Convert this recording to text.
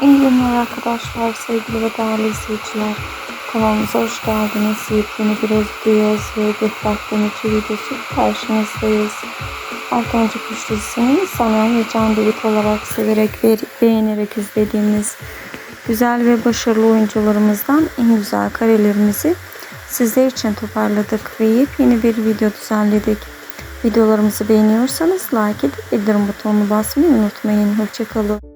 İyi günler arkadaşlar, sevgili ve değerli izleyiciler. Kanalımıza hoş geldiniz. Yepyeni bir Özgüyüz ve Gökberk'ten içi videosu karşınızdayız. Erkenci Kuş dizisini Sanem ve Can Devit olarak severek ve beğenerek izlediğimiz güzel ve başarılı oyuncularımızdan en güzel karelerimizi sizler için toparladık ve yepyeni bir video düzenledik. Videolarımızı beğeniyorsanız like edip bildirim butonunu basmayı unutmayın. Hoşçakalın.